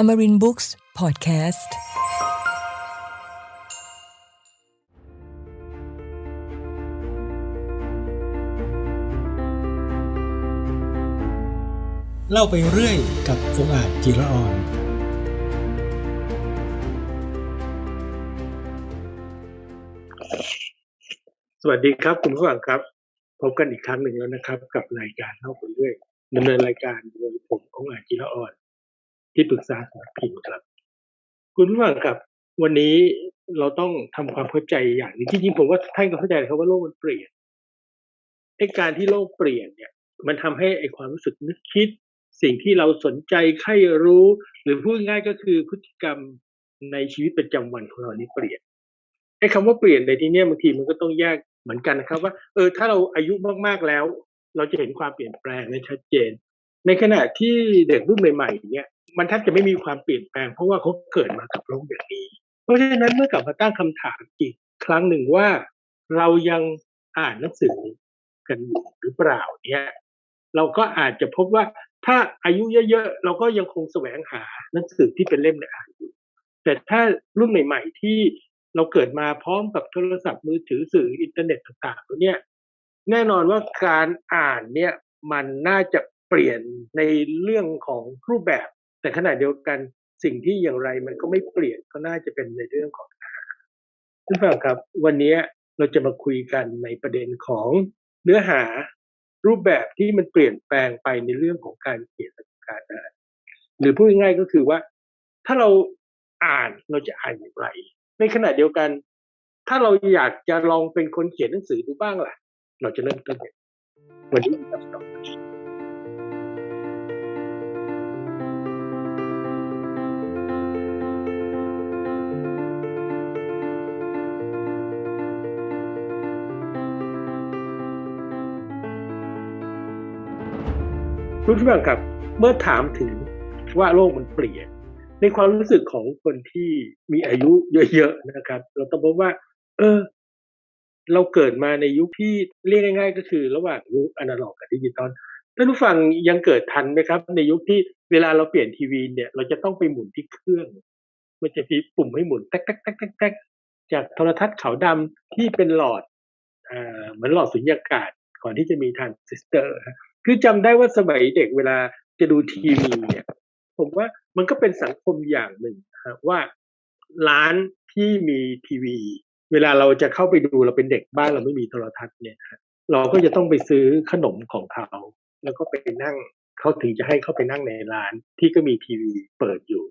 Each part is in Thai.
Amarin Books Podcast เล่าไปเรื่อยกับองค์อาจจิระอ่อน สวัสดีครับคุณผู้ฟังครับ พบกันอีกครั้งหนึ่งแล้วนะครับ กับรายการเล่าไปเรื่อยดำเนินรายการโดยผมองค์อาจจิระอ่อน ที่ปรึกษาสำนักพิมพ์ครับ คุณผู้ฟังครับ วันนี้เราต้องทำความเข้าใจอย่างหนึงที่จริงผมว่าท่านก็เข้าใจครับว่าโลกมันเปลี่ยนไอ้การที่โลกเปลี่ยนเนี่ย มันทำให้ไอ้ความรู้สึกนึกคิด สิ่งที่เราสนใจใคร่รู้ หรือพูดง่ายก็คือพฤติกรรมในชีวิตประจำวันของเรานี่เปลี่ยนไอ้คำว่าเปลี่ยนในที่นี้บางทีมันก็ต้องแยกเหมือนกันนะครับ ว่า เออถ้าเราอายุมากๆแล้ว เราจะเห็นความเปลี่ยนแปลงในชัดเจน ในขณะที่เด็กรุ่นใหม่ ๆ เนี่ย มันแทบจะไม่มีความเปลี่ยนแปลง เพราะว่าเขาเกิดมากับโลกอย่างนี้ เพราะฉะนั้นเมื่อกลับมาตั้งคำถามอีกครั้งหนึ่งว่าเรายังอ่านหนังสือกันอยู่หรือเปล่าเนี่ยเราก็อาจจะพบว่าถ้าอายุเยอะๆ เราก็ยังคงแสวงหาหนังสือที่เป็นเล่มในอ่านอยู่แต่ถ้ารุ่นใหม่ ๆ ที่เราเกิดมาพร้อมกับโทรศัพท์มือถือสื่ออินเทอร์เน็ตต่างๆแล้วเนี่ยแน่นอนว่าการอ่านเนี่ยมันน่าจะเปลี่ยนในเรื่องของรูปแบบ แต่ขณะเดียวกันสิ่งที่อย่างไรมันก็ไม่เปลี่ยนก็น่าจะเป็นในเรื่องของอาหารท่านฟังครับ วันนี้เราจะมาคุยกันในประเด็นของเนื้อหารูปแบบที่มันเปลี่ยนแปลงไปในเรื่องของการเขียนและการอ่านหรือพูดง่ายๆก็คือว่า ถ้าเราอ่านเราจะอ่านอย่างไร ในขณะเดียวกัน ถ้าเราอยากจะลองเป็นคนเขียนหนังสือดูบ้างล่ะ เราจะเริ่มต้นยังไงวันนี้คำตอบ คุณผู้ฟังครับ เมื่อถามถึงว่าโลกมันเปลี่ยน ในความรู้สึกของคนที่มีอายุเยอะๆนะครับ เราต้องพบว่า เออ เราเกิดมาในยุคที่เรียกง่าย ๆ ก็คือระหว่างยุคอนาล็อกกับดิจิตอลท่านผู้ฟังยังเกิดทันไหมครับ ในยุคที่เวลาเราเปลี่ยนทีวีเนี่ย เราจะต้องไปหมุนที่เครื่อง มันจะมีปุ่มให้หมุนแต๊กแต๊กแต๊กแต๊กจากโทรทัศน์ขาวดำที่เป็นหลอดอ่าเหมือนหลอดสุญญากาศก่อนที่จะมีทรานซิสเตอร์ คือจำได้ว่าสมัยเด็กเวลาจะดูทีวีเนี่ย ผมว่ามันก็เป็นสังคมอย่างหนึ่งนะว่าร้านที่มีทีวี เวลาเราจะเข้าไปดูเราเป็นเด็กบ้านเราไม่มีโทรทัศน์เนี่ยเราก็จะต้องไปซื้อขนมของเขา แล้วก็ไปนั่งเขาถึงจะให้เข้าไปนั่งในร้านที่ก็มีทีวีเปิดอยู่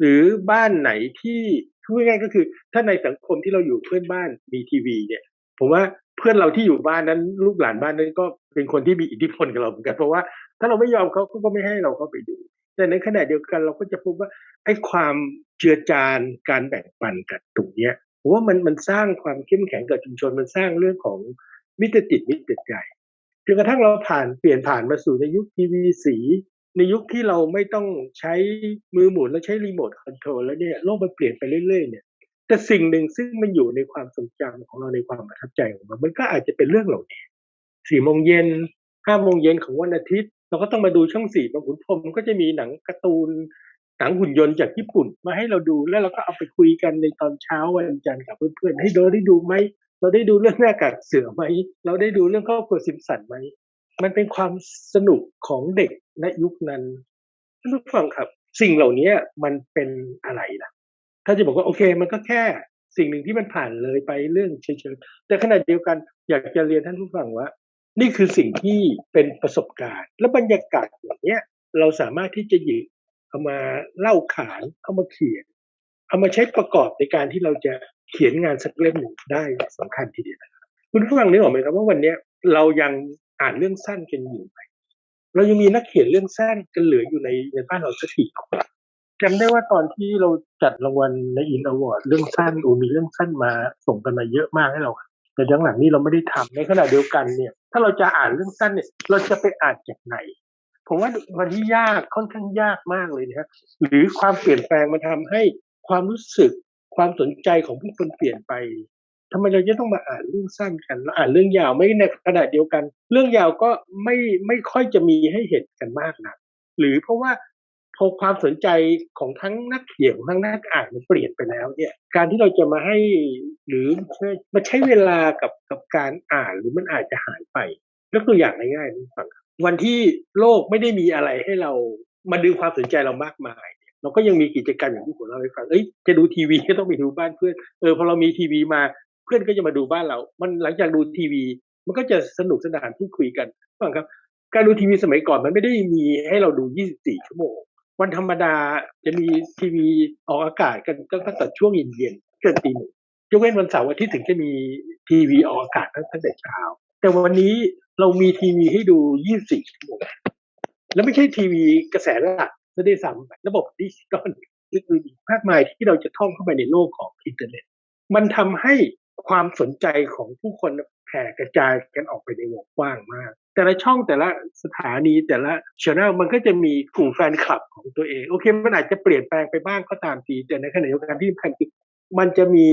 หรือบ้านไหนที่พูดง่ายก็คือ ถ้าในสังคมที่เราอยู่เพื่อนบ้านมีทีวีเนี่ย ผมว่า เพื่อนเราที่อยู่บ้านนั้นลูกหลานบ้านนั้นก็เป็นคนที่มีอิทธิพลกับเราเหมือนกันเพราะว่าถ้าเราไม่ยอมเขาเขาก็ไม่ให้เราเข้าไปดู แต่ในขณะเดียวกันเราก็จะพบว่าไอ้ความเจือจานการแบ่งปันกันตรงเนี้ยผมว่ามันมันสร้างความเข้มแข็งกับชุมชนมันสร้างเรื่องของมิตรจิตมิตรใจจนกระทั่งเราผ่านเปลี่ยนผ่านมาสู่ในยุคทีวีสี ในยุคที่เราไม่ต้องใช้มือหมุนแล้วใช้รีโมทคอนโทรลแล้วเนี่ยโลกมันเปลี่ยนไปเรื่อยๆเนี่ย แต่สิ่งหนึ่งซึ่งมันอยู่ในความทรงจำของเราในความประทับใจของเรามันก็อาจจะเป็นเรื่องเหล่านี้สี่โมงเย็นห้าโมงเย็นของวันอาทิตย์ เราก็ต้องมาดูช่องสี่บางขุนพรมก็จะมีหนังการ์ตูนหนังหุ่นยนต์จากญี่ปุ่นมาให้เราดูแล้วเราก็เอาไปคุยกันในตอนเช้าวันจันทร์กับเพื่อนๆให้เราได้ดูไหมเราได้ดูเรื่องหน้ากากเสือไหมเราได้ดูเรื่องครอบครัวซิมสันไหมมันเป็นความสนุกของเด็กในยุคนั้นท่านผู้ฟังครับ สิ่งเหล่านี้มันเป็นอะไรล่ะ ถ้าจะบอกว่าโอเค มันก็แค่สิ่งหนึ่งที่มันผ่านเลยไปเรื่องเฉยๆแต่ขณะเดียวกันอยากจะเรียนท่านผู้ฟังว่า นี่คือสิ่งที่เป็นประสบการณ์ และบรรยากาศแบบเนี้ยเราสามารถที่จะหยิบเอามาเล่าขานเอามาเขียน เอามาใช้ประกอบในการที่เราจะเขียนงานสักเล่มหนึ่งได้สำคัญทีเดียวคุณผู้ฟังนึกออกไหมครับว่าวันนี้เรายังอ่านเรื่องสั้นกันอยู่ไหมเรายังมีนักเขียนเรื่องสั้นกันเหลืออยู่ในในบ้านเราสักกี่คน จำได้ว่าตอนที่เราจัดรางวัลในอินอวอร์ดเรื่องสั้นอ้มีเรื่องสั้นมาส่งกันมาเยอะมากให้เรา แต่ยังหลังนี้เราไม่ได้ทำในขณะเดียวกันเนี่ย ถ้าเราจะอ่านเรื่องสั้นเนี่ยเราจะไปอ่านจากไหน ผมว่าวันที่ยากค่อนข้างยากมากเลยนะฮะหรือความเปลี่ยนแปลงมันทำให้ความรู้สึกความสนใจของผู้คนเปลี่ยนไปทำไมเราจะต้องมาอ่านเรื่องสั้นกันเราอ่านเรื่องยาวไม่ในขณะเดียวกัน เรื่องยาวก็ไม่ไม่ค่อยจะมีให้เห็นกันมากนะหรือเพราะว่า พอความสนใจของทั้งนักเขียนทั้งนักอ่านมันเปลี่ยนไปแล้วเนี่ยการที่เราจะมาให้หรือมาใช้เวลากับกับการอ่านหรือมันอาจจะหายไปยกตัวอย่างง่ายๆนี่ฟังวันที่โลกไม่ได้มีอะไรให้เรามาดึงความสนใจเรามากมายเราก็ยังมีกิจกรรมอย่างที่ผมเล่าให้ฟังเอ้ยจะดูทีวีก็ต้องไปดูบ้านเพื่อนเออพอเรามีทีวีมาเพื่อนก็จะมาดูบ้านเรา มันหลังจากดูทีวี มันก็จะสนุกสนานพูดคุยกันฟังครับ การดูทีวีสมัยก่อนมันไม่ได้มีให้เราดู 24 ชั่วโมง วันธรรมดาจะมีทีวีออกอากาศกันตั้งแต่ช่วงเย็นๆเกินตีหนึ่งยกเว้นวันเสาร์อาทิตย์ถึงจะมีทีวีออกอากาศตั้งแต่เช้า แต่วันนี้เรามีทีวีให้ดู 24 ชั่วโมง แล้วไม่ใช่ทีวีกระแสหลักซะด้วยซ้ำระบบดิจิตอลอื่นๆมากมายที่เราจะท่องเข้าไปในโลกของอินเทอร์เน็ต มันทำให้ความสนใจของผู้คนแผ่กระจายกันออกไปในวงกว้างมาก แต่ละช่องแต่ละสถานีแต่ละช่องมันก็จะมีกลุ่มแฟนคลับของตัวเองโอเค มันอาจจะเปลี่ยนแปลงไปบ้างก็ตามทีแต่ในขณะเดียวกันที่พันมันจะมี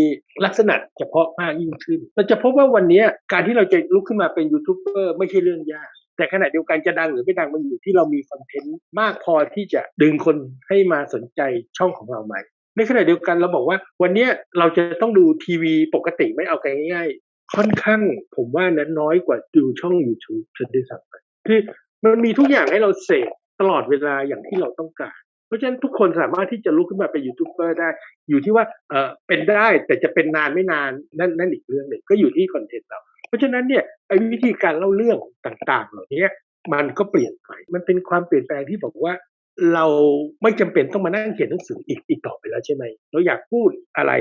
ลักษณะเฉพาะมากยิ่งขึ้น เราจะพบว่าวันนี้การที่เราจะลุกขึ้นมาเป็นยูทูบเบอร์ไม่ใช่เรื่องยาก แต่ขณะเดียวกันจะดังหรือไม่ดังมันอยู่ที่เรามีคอนเทนต์มากพอที่จะดึงคนให้มาสนใจช่องของเราไหมในขณะเดียวกันเราบอกว่าวันนี้เราจะต้องดูทีวีปกติไม่เอากันง่าย ค่อนข้างผมว่านั้นน้อยกว่าดูช่อง YouTube ชนด้วยซ้ำไปคือมันมีทุกอย่างให้เราเสพตลอดเวลาอย่างที่เราต้องการ เพราะฉะนั้นทุกคนสามารถที่จะลุกขึ้นมาเป็นยูทูบเบอร์ได้ อยู่ที่ว่าเออเป็นได้แต่จะเป็นนานไม่นานนั่นนั่นอีกเรื่องหนึ่งก็อยู่ที่คอนเทนต์เรา เพราะฉะนั้นเนี่ยไอ้วิธีการเล่าเรื่องต่างๆ เหล่านี้มันก็เปลี่ยนไป มันเป็นความเปลี่ยนแปลงที่บอกว่าเราไม่จำเป็นต้องมานั่งเขียนหนังสืออีกอีกต่อไปแล้วใช่ไหมเราอยากพูดอะไร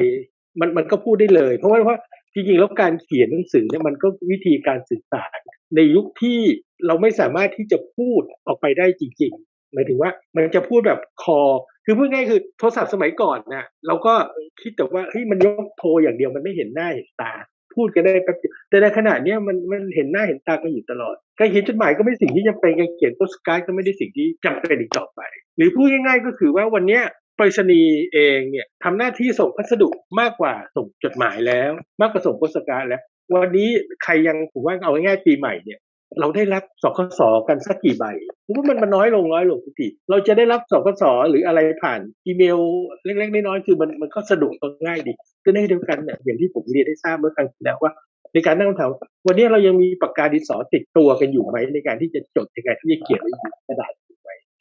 มันมันก็พูดได้เลย เพราะว่า จริงๆแล้วการเขียนหนังสือเนี่ยมันก็วิธีการสื่อสารในยุคที่เราไม่สามารถที่จะพูดออกไปได้จริงๆหมายถึงว่ามันจะพูดแบบคอ คือพูดง่ายคือโทรศัพท์สมัยก่อนนะเราก็คิดแต่ว่าเฮ้ยมันยกโทรอย่างเดียวมันไม่เห็นหน้าเห็นตา พูดกันได้แป๊บแต่ในขณะนี้มันมันเห็นหน้าเห็นตากันอยู่ตลอดการเขียนจดหมายก็ไม่สิ่งที่จำเป็นการเขียนโปสการ์ดก็ไม่ได้สิ่งที่จำเป็นอีกต่อไป หรือพูดง่ายๆก็คือว่าวันนี้ ไปรษณีย์เองเนี่ยทำหน้าที่ส่งพัสดุมากกว่าส่งจดหมายแล้ว มากกว่าส่งโปสการ์ดแล้ว วันนี้ใครยังผมว่าเอาง่ายๆปีใหม่เนี่ยเราได้รับสคสกันสักกี่ใบผมว่ามันมันน้อยลงน้อยลงทุกทีเราจะได้รับสคสหรืออะไรผ่านอีเมลเล็กๆน้อยๆคือมันมันก็สะดวกง่ายดีก็ในเดียวกันเนี่ยอย่างที่ผมเรียนได้ทราบเมื่อครั้งที่แล้วว่าในการนั่งถามวันนี้เรายังมีปากกาดินสอติดตัวกันอยู่ไหมในการที่จะจดในการที่จะเขียนไว้อยู่กระดาษ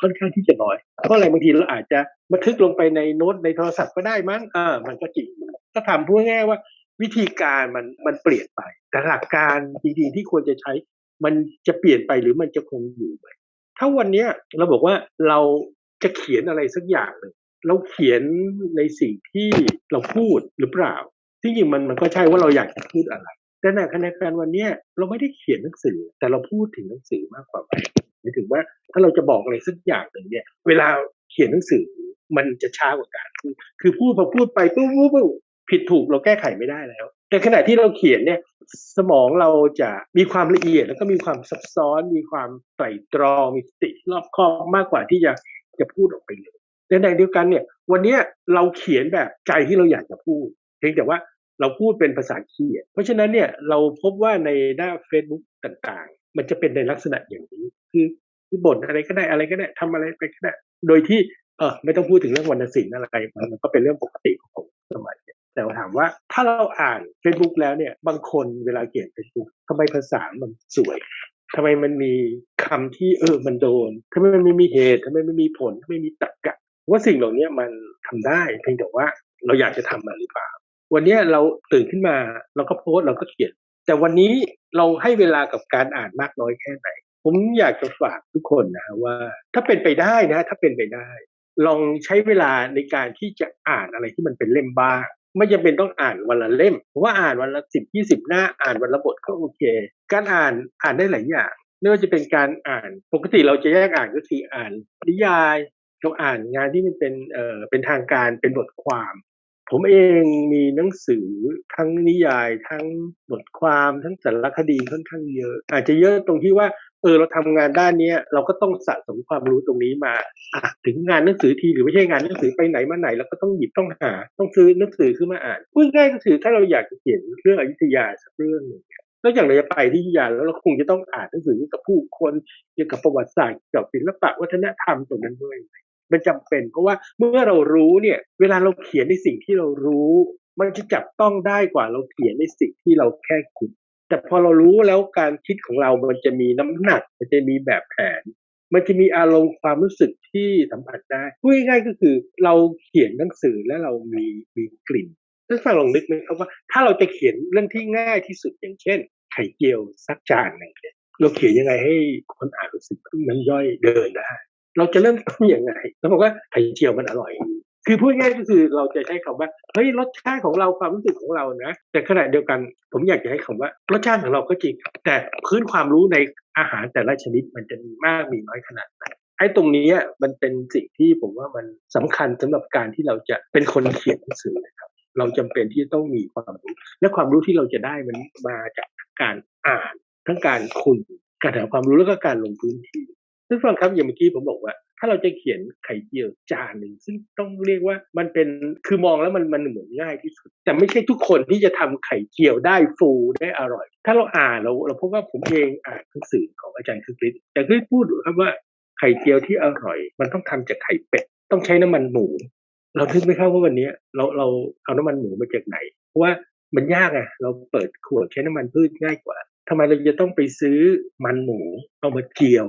ค่อนข้างที่จะน้อย เพราะอะไรบางทีเราอาจจะบันทึกลงไปในโน้ตในโทรศัพท์ก็ได้มั้งอ่ามันก็จริงก็ทำพูดง่ายว่าวิธีการมันมันเปลี่ยนไป แต่หลักการจริงๆที่ควรจะใช้ มันจะเปลี่ยนไปหรือมันจะคงอยู่ไหมถ้าวันเนี้ยเราบอกว่าเราจะเขียนอะไรสักอย่างหนึ่งเราเขียนในสิ่งที่เราพูดหรือเปล่าที่จริงมันมันก็ใช่ว่าเราอยากจะพูดอะไร แต่ในขณะการวันนี้เราไม่ได้เขียนหนังสือ แต่เราพูดถึงหนังสือมากกว่าไหมหมายถึงว่า ถ้าเราจะบอกอะไรสักอย่างหนึ่งเนี่ย เวลาเขียนหนังสือมันจะช้ากว่าการคือคือพูดพอพูดไปปุ๊บปุ๊บผิดถูกเราแก้ไขไม่ได้แล้ว แต่ขณะที่เราเขียนเนี่ย สมองเราจะมีความละเอียดแล้วก็มีความซับซ้อน มีความไตร่ตรองมีสติรอบคอบมากกว่าที่จะจะพูดออกไปเลยในขณะเดียวกันเนี่ย วันนี้เราเขียนแบบใจที่เราอยากจะพูด เพียงแต่ว่าเราพูดเป็นภาษาเขียน เพราะฉะนั้นเนี่ยเราพบว่าในหน้า Facebook ต่างๆ มันจะเป็นในลักษณะอย่างนี้ คือคือ บ่นอะไรก็ได้อะไรก็ได้ทำอะไรไปก็ได้ โดยที่เออไม่ต้องพูดถึงเรื่องวรรณศิลป์อะไรมันก็เป็นเรื่องปกติของสมัยแต่ถามว่าถ้าเราอ่าน Facebook แล้วเนี่ย บางคนเวลาเขียน Facebook ทำไมภาษามันสวยทำไมมันมีคำที่เออมันโดนทำไมมันไม่มีเหตุทำไมไมันมีผลทำไมมีตรรกะว่าสิ่งเหล่านี้มันทำได้เพียงแต่ว่าเราอยากจะทำมันหรือเปล่า วันนี้เราตื่นขึ้นมาเราก็โพสเราก็เขียน แต่วันนี้เราให้เวลากับการอ่านมากน้อยแค่ไหน ผมอยากจะฝากทุกคนนะว่า ถ้าเป็นไปได้นะ ถ้าเป็นไปได้ ลองใช้เวลาในการที่จะอ่านอะไรที่มันเป็นเล่มบ้าง ไม่จำเป็นต้องอ่านวันละเล่มเพราะว่าอ่านวันละสิบยี่สิบหน้าอ่านวันละบทก็โอเค การอ่านอ่านได้หลายอย่างไม่ว่าจะเป็นการอ่านปกติเราจะแยกอ่านก็คืออ่านนิยายเราอ่านงานที่มันเป็นเอ่อเป็นทางการเป็นบทความ ผมเองมีหนังสือทั้งนิยาย ทั้งบทความทั้งสารคดีค่อนข้างเยอะ อาจจะเยอะตรงที่ว่า เออเราทำงานด้านนี้เราก็ต้องสะสมความรู้ตรงนี้มาถึงงานหนังสือทีหรือไม่ใช่งานหนังสือไปไหนมาไหนเราก็ต้องหยิบต้องหา ต้องซื้อหนังสือขึ้นมาอ่านพูดง่ายก็คือถ้าเราอยากจะเขียนเรื่องอยุธยาสักเรื่องหนึ่งนอกจากเราจะไปที่อยุธยาแล้วเราคงจะต้องอ่านหนังสือกับผู้คนเกี่ยวกับประวัติศาสตร์เกี่ยวกับศิลปะวัฒนธรรมตรงนั้นด้วยมันจำเป็น เพราะว่าเมื่อเรารู้เนี่ย เวลาเราเขียนในสิ่งที่เรารู้ มันจะจับต้องได้กว่าเราเขียนในสิ่งที่เราแค่คิด แต่พอเรารู้แล้วการคิดของเรามันจะมีน้ำหนัก มันจะมีแบบแผน มันจะมีอารมณ์ความรู้สึกที่สัมผัสได้พูดง่ายๆก็คือเราเขียนหนังสือแล้วเรามีมีกลิ่นท่านฟังลองนึกไหมครับว่า ถ้าเราจะเขียนเรื่องที่ง่ายที่สุดอย่างเช่น ไข่เจียวสักจานหนึ่งเนี่ยเราเขียนยังไงให้คนอ่านรู้สึกน้ำย่อยเดินได้เราจะเริ่มต้นยังไงแล้วบอกว่าไข่เจียวมันอร่อย คือพูดง่ายก็คือเราจะใช้คำว่าเฮ้ยรสชาติของเราความรู้สึกของเรานะ แต่ขณะเดียวกันผมอยากจะให้คำว่ารสชาติของเราก็จริง แต่พื้นความรู้ในอาหารแต่ละชนิดมันจะมีมากมีน้อยขนาดไหนไอ้ตรงนี้มันเป็นสิ่งที่ผมว่ามันสำคัญสำหรับการที่เราจะเป็นคนเขียนหนังสือนะครับ เราจำเป็นที่จะต้องมีความรู้ และความรู้ที่เราจะได้มันมาจากการอ่านทั้งการคุยการหาความรู้แล้วก็การลงพื้นที่ท่านฟังครับอย่างเมื่อกี้ผมบอกว่า ถ้าเราจะเขียนไข่เจียวจานหนึ่งซึ่งต้องเรียกว่ามันเป็นคือมองแล้วมันมันเหมือนง่ายที่สุด แต่ไม่ใช่ทุกคนที่จะทำไข่เจียวได้ฟูได้อร่อย ถ้าเราอ่านเราเราพบว่าผมเองอ่านหนังสือของอาจารย์คึกฤทธิ์แต่คือพูดครับว่าไข่เจียวที่อร่อย มันต้องทำจากไข่เป็ดต้องใช้น้ำมันหมู เราคิดไม่เข้าว่าวันนี้เราเราเอาน้ำมันหมูมาจากไหน เพราะว่ามันยากไงเราเปิดขวดใช้น้ำมันพืชง่ายกว่าทำไมเราจะต้องไปซื้อมันหมูเอามาเจียว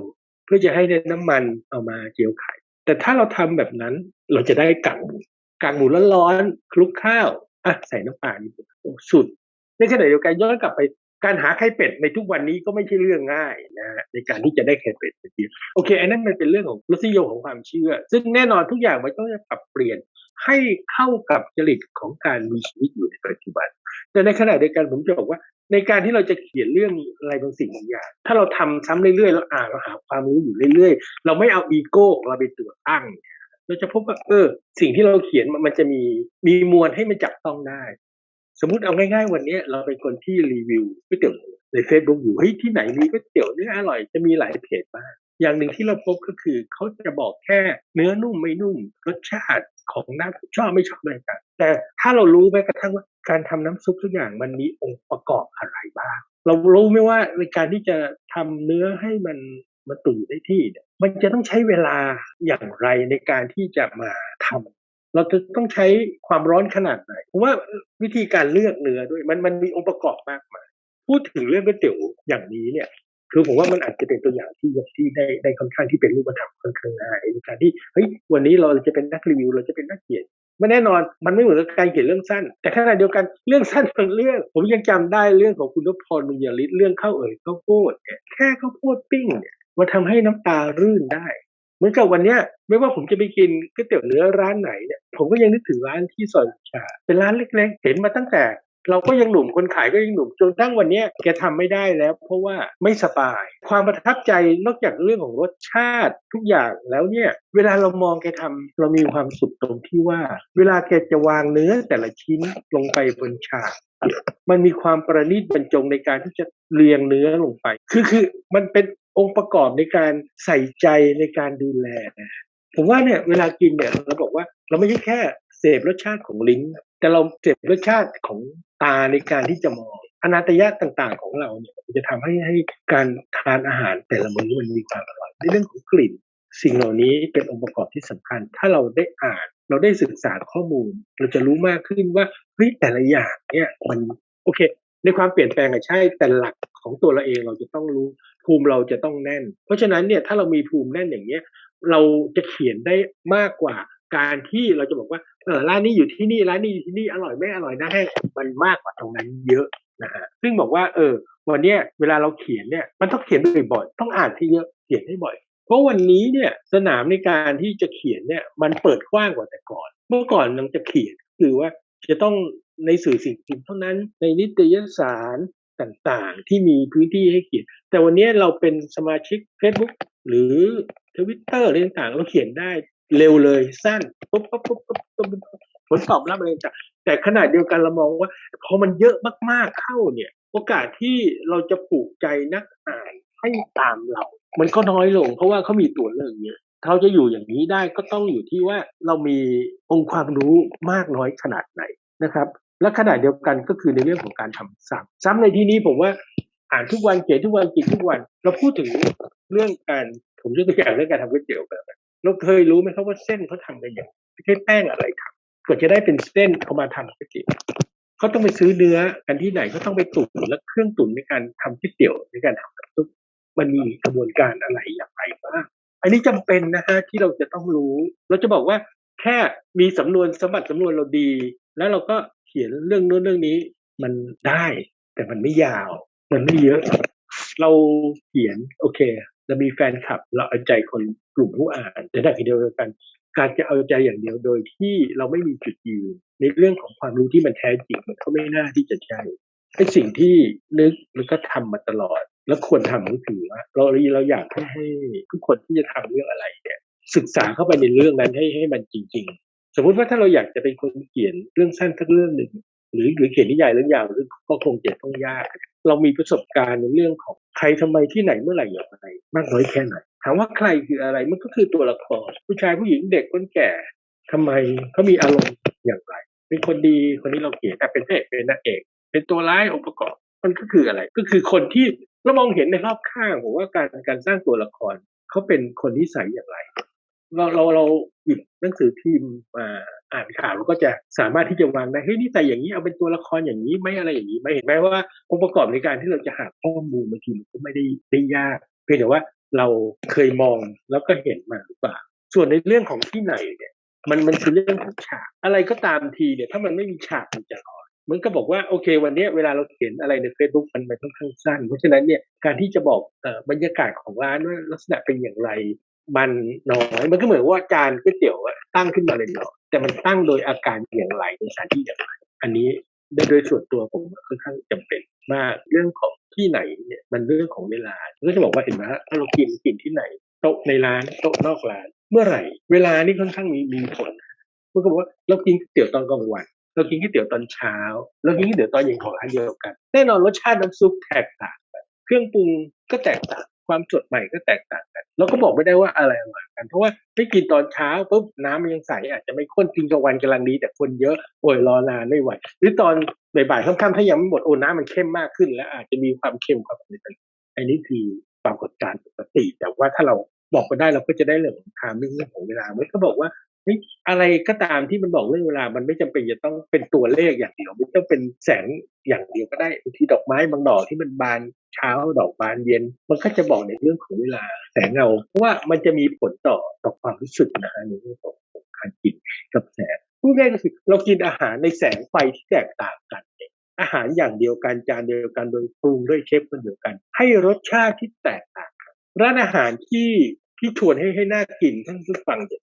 พื่อจะให้ได้น้ำมันเอามาเจียวไข่ แต่ถ้าเราทำแบบนั้นเราจะได้กากหมูกากหมูร้อนๆคลุกข้าวอะใส่น้ำปลานิดโอ้สุด ในขณะเดียวกันย้อนกลับไปการหาไข่เป็ดในทุกวันนี้ก็ไม่ใช่เรื่องง่ายนะในการที่จะได้ไข่เป็ดมาเจียวโอเคอันนั้นมันเป็นเรื่องของรสนิยมของความเชื่อ ซึ่งแน่นอนทุกอย่างมันต้องปรับเปลี่ยนให้เข้ากับจริตของการมีชีวิตอยู่ในปัจจุบัน แต่ในขณะเดียวกันผมจะบอกว่า ในการที่เราจะเขียนเรื่องอะไรบางสิ่งบางอย่าง ถ้าเราทำซ้ำเรื่อยๆเราอ่านเราหาความรู้อยู่เรื่อยๆ เราไม่เอาอีโก้ของเราไปตัวตั้ง เราจะพบว่าเออ สิ่งที่เราเขียนมันจะมีมีมวลให้มันจับต้องได้ สมมุติเอาง่าย ๆ วันนี้เราเป็นคนที่รีวิวก๋วยเตี๋ยวใน Facebook อยู่เฮ้ยที่ไหนมีก๋วยเตี๋ยวเนื้ออร่อยจะมีหลายเพจมากอย่างหนึ่งที่เราพบก็คือเขาจะบอกแค่เนื้อนุ่มไม่นุ่มรสชาติของน้ำชอบไม่ชอบอะไรกัน แต่ถ้าเรารู้แม้กระทั่งว่าการทำน้ำซุปทุกอย่างมันมีองค์ประกอบอะไรบ้าง เรารู้ไหมว่าในการที่จะทำเนื้อให้มันมันตุ๋นได้ที่เนี่ยมันจะต้องใช้เวลาอย่างไรในการที่จะมาทำเราจะต้องใช้ความร้อนขนาดไหนผมว่าวิธีการเลือกเนื้อด้วยมันมันมีองค์ประกอบมากมายพูดถึงเรื่องก๋วยเตี๋ยวอย่างนี้เนี่ย คือผมว่ามันอาจจะเป็นตัวอย่างที่ที่ได้ได้ค่อนข้างที่เป็นรูปธรรมค่อนข้างง่ายในการที่เฮ้ยวันนี้เราจะเป็นนักรีวิว เราจะเป็นนักเขียน ไม่แน่นอนมันไม่เหมือนกับการเขียนเรื่องสั้น แต่ขณะเดียวกันเรื่องสั้นบางเรื่อง ผมยังจำได้เรื่องของคุณนพพรมุญยฤทธิ์เรื่องข้าวเอ๋ยข้าวโพดเนี่ยแค่ข้าวโพดปิ้งเนี่ยมาทำให้น้ำตารื่นได้เหมือนกับวันเนี้ยไม่ว่าผมจะไปกินก๋วยเตี๋ยวเนื้อร้านไหนเนี่ยผมก็ยังนึกถึงร้านที่ซอยชาเป็นร้านเล็กๆเห็นมาตั้งแต่ เราก็ยังหนุ่มคนขายก็ยังหนุ่มจนทั้งวันนี้แกทำไม่ได้แล้ว เพราะว่าไม่สบาย ความประทับใจนอกจากเรื่องของรสชาติทุกอย่างแล้วเนี่ย เวลาเรามองแกทำเรามีความสุขตรงที่ว่า เวลาแกจะวางเนื้อแต่ละชิ้นลงไปบนฉากมันมีความประณีตบรรจงในการที่จะเรียงเนื้อลงไป คือคือมันเป็นองค์ประกอบในการใส่ใจในการดูแลผมว่าเนี่ยเวลากินเนี่ยเราบอกว่าเราไม่ใช่แค่เสพรสชาติของลิ้นแต่เราเสพรสชาติของ ตาในการที่จะมองอนาตยะต่างๆ ของเราเนี่ยจะทำให้ให้การทานอาหารแต่ละมื้อมันมีความอร่อยในเรื่องของกลิ่น สิ่งเหล่านี้เป็นองค์ประกอบที่สำคัญ ถ้าเราได้อ่านเราได้ศึกษาข้อมูล เราจะรู้มากขึ้นว่าเฮ้ยแต่ละอย่างเนี่ยมันโอเค ในความเปลี่ยนแปลงอะใช่แต่หลักของตัวเราเองเราจะต้องรู้ภูมิเราจะต้องแน่น เพราะฉะนั้นเนี่ยถ้าเรามีภูมิแน่นอย่างเนี้ยเราจะเขียนได้มากกว่า การที่เราจะบอกว่าเออร้านนี้อยู่ที่นี่ร้านนี้อยู่ที่นี่อร่อยไม่อร่อยนะให้มันมากกว่าตรงนั้นเยอะนะฮะซึ่งบอกว่าเออวันเนี้ยเวลาเราเขียนเนี่ยมันต้องเขียนบ่อยๆต้องอ่านที่เยอะเขียนให้บ่อย เพราะวันนี้เนี่ยสนามในการที่จะเขียนเนี่ยมันเปิดกว้างกว่าแต่ก่อน เมื่อก่อนเราจะเขียนคือว่าจะต้องในสื่อสิ่งพิมพ์เท่านั้นในนิตยสารต่างๆ ที่มีพื้นที่ให้เขียน แต่วันนี้เราเป็นสมาชิก Facebook หรือทวิตเตอร์อะไรต่างๆเราเขียนได้ เร็วเลยสั้นปุ๊บปุ๊บปุ๊บปุ๊บปุ๊บผลตอบรับอะไรต่างแต่ขนาดเดียวกันเรามองว่าพอมันเยอะมากๆเข้าเนี่ย โอกาสที่เราจะผูกใจนักอ่านให้ตามเรา มันก็น้อยลง เพราะว่าเขามีตัวเลือกเยอะเขาจะอยู่อย่างนี้ได้ก็ต้องอยู่ที่ว่าเรามีองค์ความรู้มากน้อยขนาดไหนนะครับ และขนาดเดียวกันก็คือในเรื่องของการทำซ้ำซ้ำในที่นี้ผมว่าอ่านทุกวันเขียนทุกวันกินทุกวัน เราพูดถึงเรื่องการผมยกตัวอย่างเรื่องการทำก๋วยเตี๋ยวแบบ เราเคยรู้ไหมครับว่าเส้นเขาทำกันอย่างไม่ใช่แป้งอะไรทำกว่าจะได้เป็นเส้นเขามาทำก๋วยเตี๋ยวเขาต้องไปซื้อเนื้อกันที่ไหนเขาต้องไปตุ๋นแล้วเครื่องตุ๋นในการทำก๋วยเตี๋ยวในการทำน้ำซุปมันมีกระบวนการอะไรอย่างไรบ้างอันนี้จำเป็นนะฮะที่เราจะต้องรู้ เราจะบอกว่าแค่มีสำนวนสมบัติสำนวนเราดี แล้วเราก็เขียนเรื่องนู้นเรื่องนี้มันได้ แต่มันไม่ยาว มันไม่เยอะ เราเขียนโอเค เรามีแฟนคลับ เราเอาใจคนกลุ่มผู้อ่านแต่ในขณะเดียวกัน การจะเอาใจอย่างเดียวโดยที่เราไม่มีจุดยืน ในเรื่องของความรู้ที่มันแท้จริงมันก็ไม่น่าที่จะใช่ไอ้สิ่งที่นึกแล้วก็ทำมาตลอด แล้วควรทำก็คือว่าเราเราอยากให้ให้ทุกคนที่จะทำเรื่องอะไรเนี่ยศึกษาเข้าไปในเรื่องนั้นให้ให้มันจริง ๆ สมมุติว่าถ้าเราอยากจะเป็นคนเขียนเรื่องสั้นสักเรื่องหนึ่งหรือหรือเขียนนิยายเรื่องยาวก็คงจะต้องยาก เรามีประสบการณ์ในเรื่องของใครทำไมที่ไหนเมื่อไหร่อย่างไรมากน้อยแค่ไหนถามว่าใครคืออะไรมันก็คือตัวละครผู้ชายผู้หญิงเด็กคนแก่ทำไมเขามีอารมณ์อย่างไร เป็นคนดีคนนี้เราเขียนแต่เป็นพระเอกเป็นนางเอก เป็นตัวร้ายองค์ประกอบมันก็คืออะไร ก็คือคนที่เรามองเห็นในรอบข้างผมว่าการการสร้างตัวละครเขาเป็นคนนิสัยอย่างไร เราเราเราหยิบหนังสือพิมพ์มาอ่านข่าวเราก็จะสามารถที่จะวางได้เฮ้ยนิสัยอย่างนี้เอาเป็นตัวละครอย่างนี้ไม่อะไรอย่างนี้ไม่เห็นไหมว่าองค์ประกอบในการที่เราจะหาข้อมูลบางทีมันก็ไม่ได้ได้ยากเพียงแต่ว่าเราเคยมองแล้วก็เห็นมาหรือเปล่าส่วนในเรื่องของที่ไหนเนี่ยมันมันคือเรื่องของฉากอะไรก็ตามทีเนี่ย ถ้ามันไม่มีฉากมันจะร้อนมันก็บอกว่าโอเค วันนี้เวลาเราเขียนอะไรใน Facebook มันมันค่อนข้างสั้นเพราะฉะนั้นเนี่ยการที่จะบอกเอ่อบรรยากาศของร้านว่าลักษณะเป็นอย่างไร มันน้อยมันก็เหมือนว่าจานก๋วยเตี๋ยวตั้งขึ้นมาเลยเนาะแต่มันตั้งโดยอาการอย่างไรในสถานที่อย่างไรอันนี้โดยส่วนตัวผมค่อนข้างจำเป็นมากเรื่องของที่ไหนเนี่ยมันเรื่องของเวลาก็จะบอกว่าเห็นไหมฮะถ้าเรากินกินที่ไหนโต๊ะในร้านโต๊ะนอกร้าน เมื่อไหร่ เวลานี่ค่อนข้างมีมีผลมันก็บอกว่าเรากินก๋วยเตี๋ยวตอนกลางวันเรากินก๋วยเตี๋ยวตอนเช้า เรากินก๋วยเตี๋ยวตอนเย็นของร้านเดียวกัน แน่นอนรสชาติน้ำซุปแตกต่างเครื่องปรุงก็แตกต่าง ความสดใหม่ก็แตกต่างกันเราก็บอกไม่ได้ว่าอะไรอร่อยกันเพราะว่าไม่กินตอนเช้าปุ๊บน้ำมันยังใสอาจจะไม่ข้นกินกลางวันกำลังดีแต่คนเยอะโอ้ยรอนานไม่ไหวหรือตอนบ่ายๆค่ำๆถ้ายังไม่หมดโอ้น้ำมันเข้มมากขึ้น แล้วอาจจะมีความเค็มความอะไรต่างอันนี้คือปรากฏการณ์ปกติ แต่ว่าถ้าเราบอกก็ได้เราก็จะได้เรื่องของไทม์เรื่องของเวลามันก็บอกว่า อะไรก็ตามที่มันบอกเรื่องเวลา มันไม่จำเป็นจะต้องเป็นตัวเลขอย่างเดียวไม่ต้องเป็นแสงอย่างเดียวก็ได้บางทีดอกไม้บางดอกที่มันบานเช้าดอกบานเย็น มันก็จะบอกในเรื่องของเวลาแสงเงาเพราะว่ามันจะมีผลต่อต่อความรู้สึกนะฮะในเรื่องของการกินกับแสงพูดง่ายก็คือเรากินอาหารในแสงไฟที่แตกต่างกันอาหารอย่างเดียวกันจานเดียวกันโดยปรุงด้วยเชฟคนเดียวกัน ให้รสชาติที่แตกต่างกันร้านอาหารที่ที่ชวนให้ให้น่ากินท่านผู้ฟังจะสัง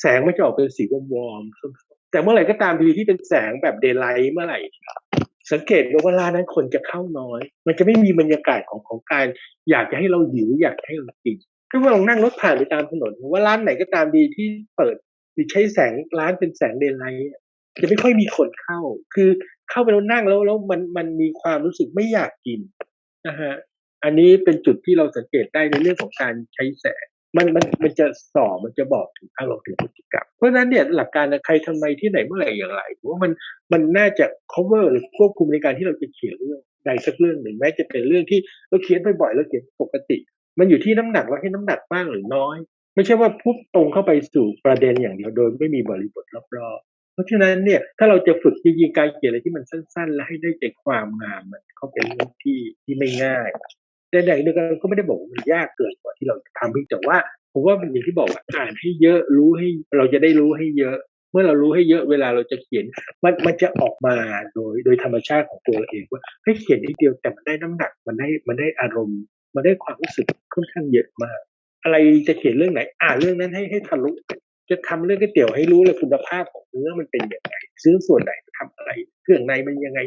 แสงมันจะออกเป็นสีวอมๆแต่เมื่อไหร่ก็ตามทีที่เป็นแสงแบบเดย์ไลท์เมื่อไหร่สังเกตว่าร้านั้นคนจะเข้าน้อย มันจะไม่มีบรรยากาศของของการอยากจะให้เราหิวอยากให้เรากินถ้าว่าเรานั่งรถผ่านไปตามถนนว่าร้านไหนก็ตามดีที่เปิดหรือใช้แสงร้านเป็นแสงเดย์ไลท์จะไม่ค่อยมีคนเข้า คือเข้าไปแล้วนั่งแล้วแล้วมันมันมีความรู้สึกไม่อยากกินนะฮะอันนี้เป็นจุดที่เราสังเกตได้ในเรื่องของการใช้แสง มันมันมันจะสอมันจะบอกถึงอารมณ์ถึงพฤติกรรมเพราะฉะนั้นเนี่ยหลักการใครทำไมที่ไหนเมื่อไหร่อย่างไรว่ามันมันน่าจะ cover หรือควบคุมในการที่เราจะเขียนเรื่องใดสักเรื่องหนึ่งแม้จะเป็นเรื่องที่เราเขียนบ่อยๆเราเขียนปกติ มันอยู่ที่น้ำหนักว่าให้น้ำหนักมากหรือน้อย ไม่ใช่ว่าพุ่งตรงเข้าไปสู่ประเด็นอย่างเดียวโดยไม่มีบริบทรอบๆเพราะฉะนั้นเนี่ยถ้าเราจะฝึกจริงๆการเขียนอะไรที่มันสั้นๆ และให้ได้ใจความงามมันก็เป็นเรื่องที่ที่ไม่ง่าย แต่ใดเดียวกันก็ไม่ได้บอกว่ามันยากเกินกว่าที่เราทำเพียงแต่ว่าผมว่ามันอย่างที่บอกว่าอ่านให้เยอะรู้ให้เราจะได้รู้ให้เยอะ เมื่อเรารู้ให้เยอะเวลาเราจะเขียน มันมันจะออกมาโดยโดยธรรมชาติของตัวเราเองว่าให้เขียนนิดเดียวแต่มันได้น้ำหนักมันได้มันได้อารมณ์ มันได้ความรู้สึกค่อนข้างเยอะมาก อะไรจะเขียนเรื่องไหน อ่านเรื่องนั้นให้ให้ทะลุจะทำเรื่องก๋วยเตี๋ยวให้รู้เลยคุณภาพของเนื้อมันเป็นยังไงซื้อส่วนไหนทำอะไรเครื่องในมันยังไง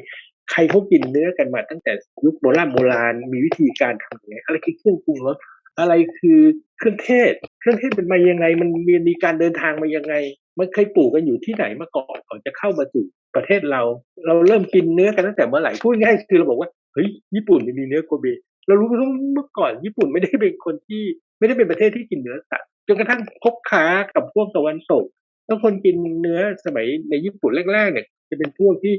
ใครเขากินเนื้อกันมาตั้งแต่ยุคโบราณโบราณมีวิธีการทำอยังไงอะไรคือเครื่องปรุงรสอะไรคือเครื่องเทศ เครื่องเทศเป็นมายังไง มันมีมีการเดินทางมายังไง มันเคยปลูกกันอยู่ที่ไหนมาก่อนก่อนจะเข้ามาสู่ประเทศเรา เราเริ่มกินเนื้อกันตั้งแต่เมื่อไหร่พูดง่ายคือเราบอกว่าเฮ้ยญี่ปุ่นมีเนื้อโกเบเรารู้ว่าเมื่อก่อนญี่ปุ่นไม่ได้เป็นคนที่ไม่ได้เป็นประเทศที่กินเนื้อสัตว์จนกระทั่งคบค้ากับพวกตะวันตกแล้วคนกินเนื้อสมัยในญี่ปุ่นแรกๆเนี่ยจะเป็นพวกที่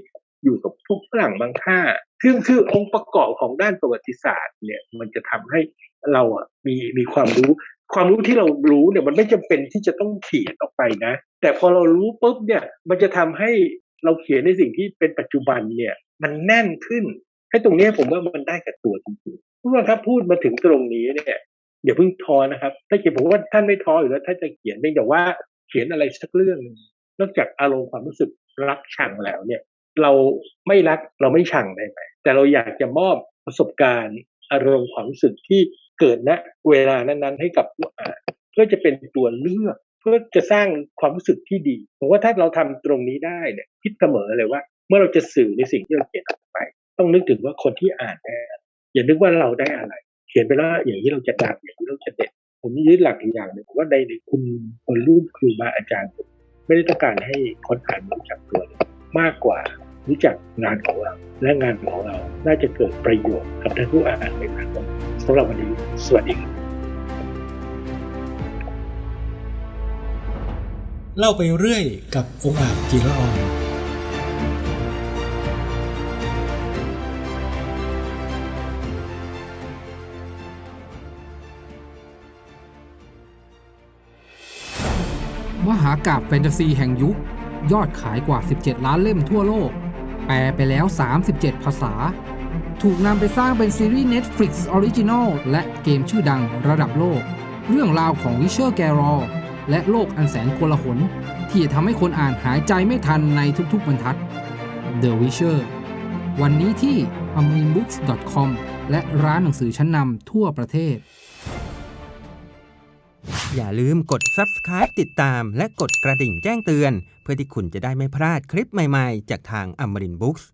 อยู่กับพวกฝรั่งบางค่าคือคือองค์ประกอบของด้านประวัติศาสตร์เนี่ยมันจะทำให้เราอะมีมีความรู้ ความรู้ที่เรารู้เนี่ยมันไม่จำเป็นที่จะต้องเขียนออกไปนะ แต่พอเรารู้ปุ๊บเนี่ยมันจะทำให้เราเขียนในสิ่งที่เป็นปัจจุบันเนี่ยมันแน่นขึ้นให้ตรงนี้ผมว่ามันได้กับตัวจริงๆทุกคนครับพูดมาถึงตรงนี้เนี่ยอย่าเพิ่งท้อนะครับ ถ้าเขียนผมว่าท่านไม่ท้ออยู่แล้วถ้าจะเขียนเพียงแต่ว่าเขียนอะไรสักเรื่องหนึ่งนอกจากอารมณ์ความรู้สึกรักชังแล้วเนี่ย เราไม่รักเราไม่ชังได้ไหมแต่เราอยากจะมอบประสบการณ์ อารมณ์ความรู้สึกที่เกิดณเวลานั้นๆ ให้กับผู้อ่านเพื่อจะเป็นตัวเลือกเพื่อจะสร้างความรู้สึกที่ดีผมว่าถ้าเราทำตรงนี้ได้เนี่ยคิดเสมอเลยว่า เมื่อเราจะสื่อในสิ่งที่เราเขียนออกไป ต้องนึกถึงว่าคนที่อ่านได้อะไรอย่านึกว่าเราได้อะไร เขียนไปแล้วอย่างนี้เราจะดังอย่างนี้เราจะเด่นผมยึดหลักอย่างหนึ่งว่าในคุณคนรุ่นครูบาอาจารย์ ไม่ได้ต้องการให้คนอ่านรู้จักตัวมากกว่า รู้จักงานของเรา และงานของเราน่าจะเกิดประโยชน์กับท่านผู้อ่านในอนาคตสำหรับวันนี้ สวัสดีครับเล่าไปเรื่อยกับองค์อาจจิรออนมหากาบแฟนตาซีแห่งยุค ยอดขายกว่า 17 ล้านเล่มทั่วโลก แปลไปแล้ว 37 ภาษา ถูกนำไปสร้างเป็นซีรีส์ Netflix Original และเกมชื่อดังระดับโลก เรื่องราวของวิเชอร์แกรอและโลกอันแสนโกลาหลที่จะทำให้คนอ่านหายใจไม่ทันในทุกๆบรรทัด The Witcher วันนี้ที่ a m i n b o o k s c o m และร้านหนังสือชั้นนำทั่วประเทศ อย่าลืมกด subscribe ติดตามและกดกระดิ่งแจ้งเตือน เพื่อที่คุณจะได้ไม่พลาดคลิปใหม่ๆ จากทาง Amarin Books